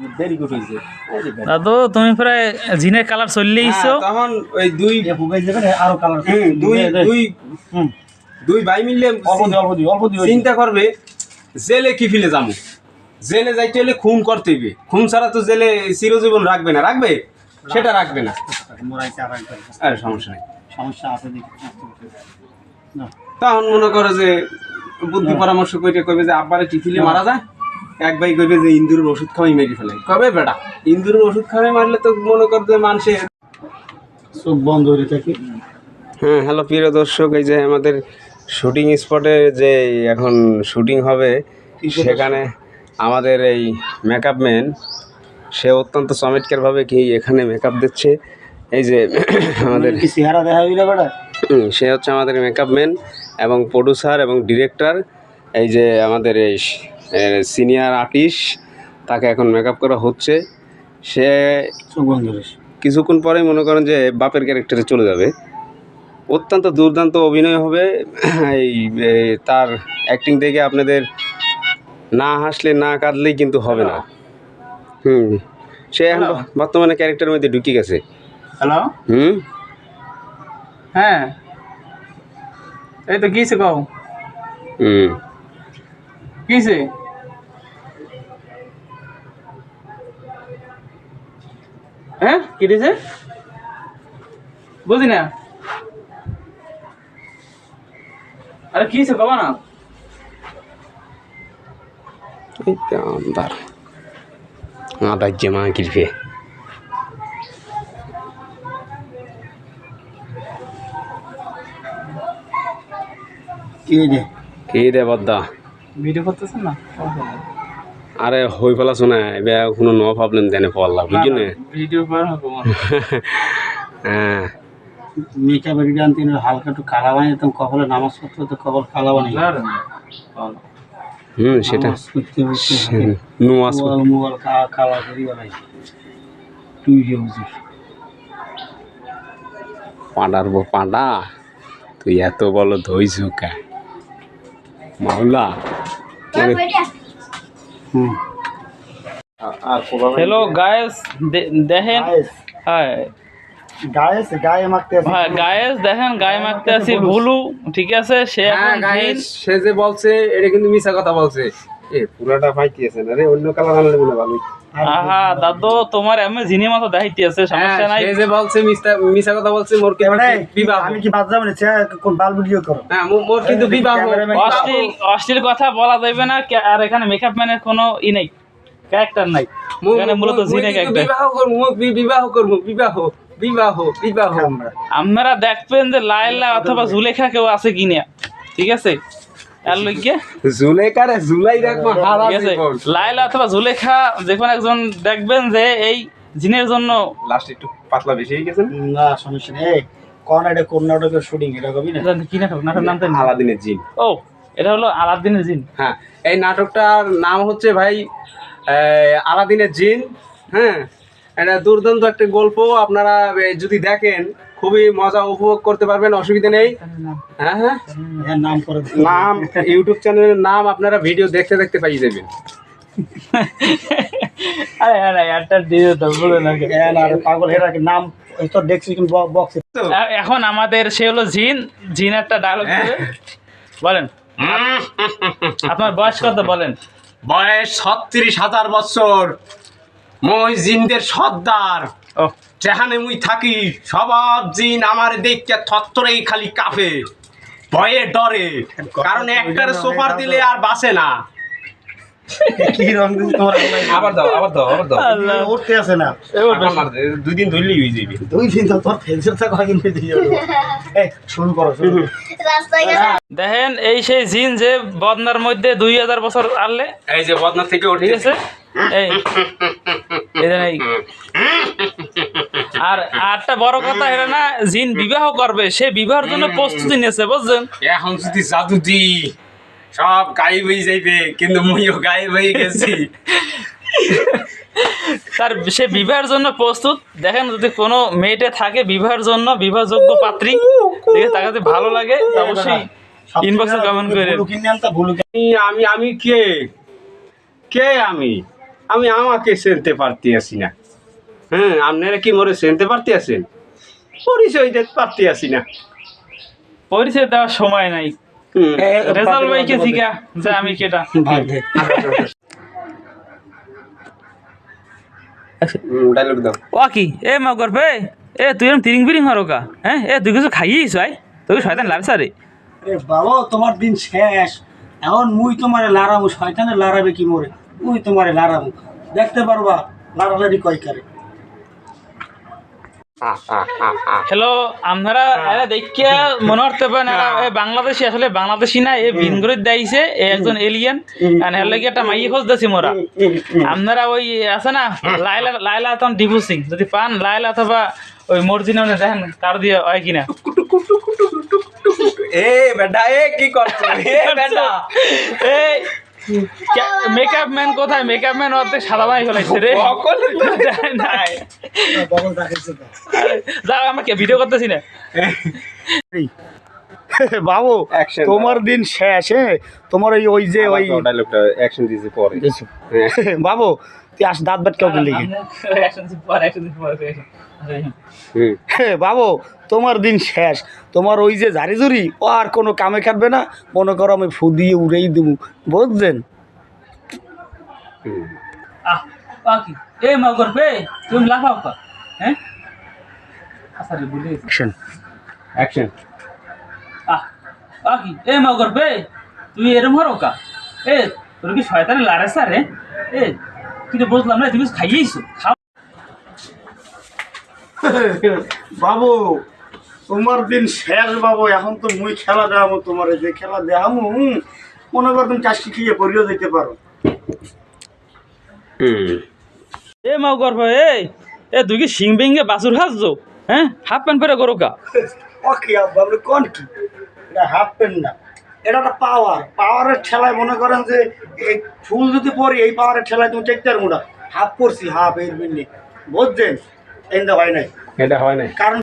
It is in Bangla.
ভেরি গুড হয়েছে দাদু তুমি প্রায় জিনের কালার চললে ইসো হ্যাঁ, তখন ওই দুই এ ফুগাই আরও কালার দুই দুই দুই ভাই মিললে অল্প অল্প অল্প চিন্তা করবে জেলে কি ফিলে যাব? জেলে যাইতে হলে খুন করতে হবে খুন ছাড়া তো জেলে চিরজীবন রাখবে না। রাখবে? সেটা রাখবে না। আর সমস্যা নেই। সমস্যা আছে তখন মনে করো যে বুদ্ধি পরামর্শ করে কইবে যে আব্বারে টিফিলে মারা যায়? এক ভাই কইবে যে ইন্দুরের ওষুধ খাওয়াই মেরে ফেলে। কবে বেটা? ইন্দুরের ওষুধ খাওয়াই মারলে তো মনে কর যে মানুষের চোখ বন্ধ হয়ে থাকে। হ্যাঁ হ্যালো প্রিয় দর্শক এই যে আমাদের শুটিং স্পটে যে এখন শুটিং হবে সেখানে আমাদের এই মেকআপ ম্যান সে অত্যন্ত চমৎকারভাবে কি এখানে মেকআপ দিচ্ছে। এই যে আমাদের চেহারা দেখা সে হচ্ছে আমাদের মেকআপ ম্যান এবং প্রডিউসার এবং ডিরেক্টর এই যে আমাদের এই সিনিয়র আর্টিস্ট তাকে এখন মেকআপ করা হচ্ছে। সে কিছুক্ষণ পরেই মনে করেন যে বাপের ক্যারেক্টারে চলে যাবে। অত্যন্ত দুর্দান্ত অভিনয় হবে। এই তার অ্যাক্টিং দেখে আপনাদের না হাসলে না কাঁদলেই কিন্তু হবে না। হুম সে এখন বর্তমানে ক্যারেক্টারের মধ্যে ঢুকে গেছে। হ্যালো হুম? হ্যাঁ। এই তো কিছে কও? হুম। কিছে হ্যাঁ? কি দিছে বুঝি না। আরে কিছে কবা না? আদার জমা কিরফে কি রে কে রে বদ্দা? ভিডিও করতেছেন না? আরে হই ফেলা শোনা এবার কোনো ন প্রবলেম দেনে পড়লা বুঝলি না? ভিডিও করা হবে হ্যাঁ। মেকআপ এডিট আনতে হালকা একটু কালা বানিয়ে দিতাম কপালে নামাজ পড়তে তো কপাল কালা বানিয়ে হুম সেটা। নোয়াজ মোবাইল কালা করি বানাই তুই যে বুঝিস। পাঁডার বো পাঁডা তুই এত বলো ধইছু কা? মাওলা হ্যালো গায়েস দেখেন। হ্যাঁ গায়ে গায়ে মাখতে আছে হ্যাঁ গায়েস দেখেন গায়ে মাখতে আছি ভুলু ঠিক আছে? সে হ্যাঁ এখন গাইস সে যে বলছে এটা কিন্তু মিছা কথা বলছে। এ পুরাটা পাইতেছে না রে? অন্য কালার আনলে মনে ভালো। আহা দাদু তোমার এমনি জিনি মতো আছে সমস্যা নাই। সে যে বলছে মিছা কথা বলছে মোর কিন্তু বিবাহ? আমি কি বাদ যাব না? কোন বাল ভিডিও করো। হ্যাঁ মোর কিন্তু বিবাহ। অশ্লীল অশ্লীল কথা বলা যাবে না আর এখানে মেকআপ ম্যানের কোনো ই নেই ক্যারেক্টার নাই। এখানে মূলত জিনে ক্যারেক্টার বিবাহ করব বিবাহ করব বিবাহ বিবাহ বিবাহ। আমরা। আপনারা দেখবেন যে লাইলা অথবা জুলেখা কেউ আছে কিনা ঠিক আছে? আর লইগে? জুলেকারে জুলাই রাখব হারা ঠিক আছে। জীবন। লাইলা অথবা জুলেখা একজন দেখবেন যে এই জিনের জন্য লাস্ট একটু পাতলা বেশি হয়ে গেছে না? সমস্যা নেই। কর্ণাটকের শুটিং এটা কবি না? কি নাটক? নাটক নাম তো আলাদিনের জিন। ও এটা হলো আলাদিনের জিন। হ্যাঁ এই নাটকটার নাম হচ্ছে ভাই আহ, আলাদিনের জিন। হ্যাঁ এটা দুর্দান্ত একটা গল্প। আপনারা যদি দেখেন খুবই মজা উপভোগ করতে পারবেন অসুবিধা নেই। হ্যাঁ হ্যাঁ। হ্যাঁ নাম করে দিও। নাম ইউটিউব চ্যানেলের নাম আপনারা ভিডিও দেখতে দেখতে পাই যাবেন। আরে আরে একটা দিয়ে দাও বলে না। হ্যাঁ, পাগল নাম? তো দেখছি কিন্তু বক্সে এখন আমাদের সে হলো জিন। জিন একটা ডায়লগ বলেন। আপনার বয়স কত বলেন। বয়স ছত্রিশ হাজার বছর। মই জিনদের সর্দার। ও যেখানে মুই থাকি সবাব জিন আমার দেখতে থত্তরেই খালি কাফে ভয়ে ডরে। কারণ একটারে সোফার দিলে আর বাসে না। কি রং দিন তোমার আবার দাও আবার দাও আবার দাও। উঠতে আছে না। আবার মার দে, দুই দিন ধরলেই হয়ে যাবে। দুই দিন তো তোর ফেলছে তো কয়েকদিন এই শুরু করো শুরু দেখেন এই সেই জিন যে বদনার মধ্যে দুই হাজার বছর আনলে। এই যে বদনা থেকে উঠে ঠিক আছে? এই। এই আর আরটা বড় কথা এটা না জিন বিবাহ করবে সে বিবাহের জন্য প্রস্তুতি নিয়েছে বুঝছেন? এখন যদি জাদু দি সব গায়েব হয়ে যাইবে কিন্তু মুইও গায়েব হয়ে গেছি। তার সে বিবাহের জন্য প্রস্তুত। দেখেন যদি কোনো মেয়েটা থাকে বিবাহের জন্য বিবাহযোগ্য পাত্রী আছে তাকে যদি ভালো লাগে অবশ্যই ইনবক্সে কমেন্ট করে আমি আমি আমি কে? কে আমি? আমি আমাকে চিনতে পারতে আসি না। হ্যাঁ আপনারা কি মরে চিনতে পারতে আছেন? পরিচয় দিতে পারতে আসি না। পরিচয় দেওয়ার সময় নাই। ভাইকে জিগা? যে আমি কেটা? ডায়লগ দাও। ও কি? এ এ তুই এরকম তিরিং বিরিং হ্যাঁ? এ তুই কিছু খাইয়েছিস ভাই? তোকে শয়তান রে এ বাবা তোমার দিন শেষ। এখন মুই তোমারে লারামু শয়তানে লারাবে কি মরে? মুই তোমারে লারামু। দেখতে পারবা লারালারি কয় করে? হ্যালো আপনারা এরা দেখিয়া মনে করতে পারেন এ বাংলাদেশি আসলে বাংলাদেশি না এ ভিনগরিত দাইছে এ একজন এলিয়েন আর এর লাগে একটা মাইয়ে খোঁজ দিছি মোরা। আপনারা ওই আছে না লাইলা লাইলা তখন ডিভু সিং যদি পান লাইলা অথবা ওই মর্জিনা দেখেন কার দিয়ে হয় কিনা। এ বেটা এ কি করছ? এ বেটা। এই মেকআপ ম্যান কোথায়? মেকআপ ম্যান অর্ধেক সাদা বাই ফেলাইছে রে। যাও আমাকে ভিডিও করতেছি না। বাবু তোমার দিন শেষ হ্যাঁ তোমার ওই ওই যে ওই ডায়লগটা অ্যাকশন দিয়েছে পরে। বাবু তুই আস দাঁত বাট কেউ লিখে। পর, action। হুম। বাবু তোমার দিন শেষ। তোমার ওই যে ঝাড়ি ঝুড়ি ও আর কোনো কামে খাটবে না। মনে করো আমি ফু দিয়ে উড়েই দেবো বুঝলেন? তুমি লাফাও হ্যাঁ? আচ্ছা। অ্যাকশন অ্যাকশন আহ আহ কি? এই মগর বে তুই এরম হরো কা? এ তোর কি শয়তানে লারে সারে? এ তুই তো বুঝলাম না তুমি কিছু খাইয়েইছো খাও। বাবু তোমার দিন শেষ বাবু এখন তো মুই খেলা দেখাবো তোমার যে খেলা দেখাবো হুম, মনে কর তুমি চাষি খেয়ে পড়িও যেতে পারো। হুম এ মগর বে এই এ তুই কি সিং বেঙ্গে বাসুর হাসছো হ্যাঁ? হাফ প্যান্ট পরে করো কা? ওকে বাবু কোন কি? এটা হাফ পেন না। এটা একটা পাওয়ার পাওয়ারের ঠেলায় মনে করেন যে এই ফুল যদি পরি এই পাওয়ারের ঠেলায় তুমি টেকতে পারব না হাফ পরছি হাফ এর বিল্লি বুঝছেন? এটা হয় নাই। এটা হয় নাই। কারণ